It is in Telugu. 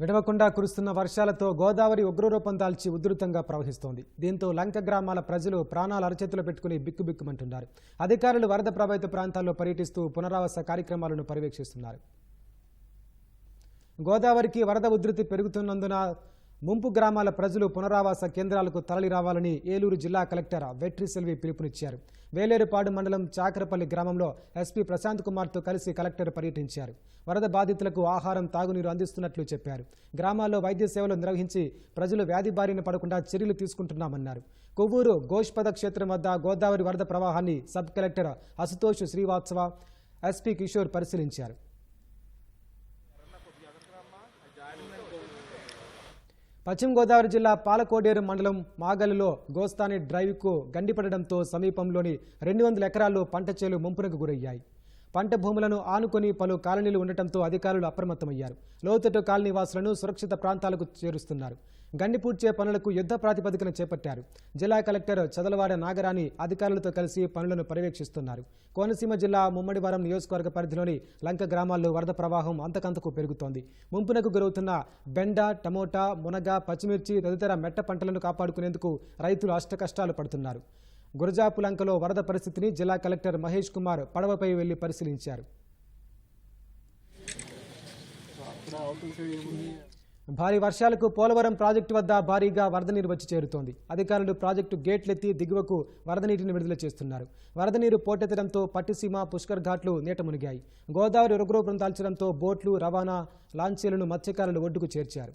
విడవకుండా కురుస్తున్న వర్షాలతో గోదావరి ఉగ్రరూపం దాల్చి ఉధృతంగా ప్రవహిస్తోంది. దీంతో లంక గ్రామాల ప్రజలు ప్రాణాలు అరచేతులు పెట్టుకుని బిక్కుబిక్కుమంటున్నారు. అధికారులు వరద ప్రభావిత ప్రాంతాల్లో పర్యటిస్తూ పునరావాస కార్యక్రమాలను పర్యవేక్షిస్తున్నారు. గోదావరికి వరద ఉధృతి పెరుగుతున్నందున ముంపు గ్రామాల ప్రజలు పునరావాస కేంద్రాలకు తరలి రావాలని ఏలూరు జిల్లా కలెక్టర్ వెట్రి సెల్వి పిలుపునిచ్చారు. వేలేరుపాడు మండలం చాకరపల్లి గ్రామంలో ఎస్పీ ప్రశాంత్ కుమార్తో కలిసి కలెక్టర్ పర్యటించారు. వరద బాధితులకు ఆహారం తాగునీరు అందిస్తున్నట్లు చెప్పారు. గ్రామాల్లో వైద్య సేవలు నిర్వహించి ప్రజలు వ్యాధి బారిన పడకుండా చర్యలు తీసుకుంటున్నామన్నారు. కొవ్వూరు గోష్పద క్షేత్రం వద్ద గోదావరి వరద ప్రవాహాన్ని sub collector Ashutosh Srivastava SP Kishore పరిశీలించారు. పశ్చిమ గోదావరి జిల్లా పాలకోడేరు మండలం మాగలిలో గోస్తాని డ్రైవ్కు గండిపడడంతో సమీపంలోని రెండు వందల ఎకరాల్లో పంట చేలు ముంపునకు గురయ్యాయి. పంట భూములను ఆనుకొని పలు కాలనీలు ఉండటంతో అధికారులు అప్రమత్తమయ్యారు. లోతట్టు కాలనీవాసులను సురక్షిత ప్రాంతాలకు చేరుస్తున్నారు. గండిపూడ్చే పనులకు యుద్ధ ప్రాతిపదికన చేపట్టారు. జిల్లా కలెక్టర్ చదలవాడ నాగరాణి అధికారులతో కలిసి పనులను పర్యవేక్షిస్తున్నారు. కోనసీమ జిల్లా ముమ్మడివారం నియోజకవర్గ పరిధిలోని లంక గ్రామాల్లో వరద ప్రవాహం అంతకంతకు పెరుగుతోంది. ముంపునకు గురవుతున్న బెండ టమోటా మునగ పచ్చిమిర్చి తదితర మెట్ట పంటలను కాపాడుకునేందుకు రైతులు అష్టకష్టాలు పడుతున్నారు. గురజాపు లంకలో వరద పరిస్థితిని జిల్లా కలెక్టర్ మహేష్ కుమార్ పడవపై వెళ్ళి పరిశీలించారు. భారీ వర్షాలకు పోలవరం ప్రాజెక్టు వద్ద భారీగా వరద నీరు వచ్చి చేరుతోంది. అధికారులు ప్రాజెక్టు గేట్లెత్తి దిగువకు వరద నీటిని విడుదల చేస్తున్నారు. వరద నీరు పోటెత్తడంతో పట్టిసీమ పుష్కర్ ఘాట్లు నీట మునిగాయి. గోదావరి ఉగ్రరూపం దాల్చడంతో బోట్లు రవాణా లాంచీలను మత్స్యకారులు ఒడ్డుకు చేర్చారు.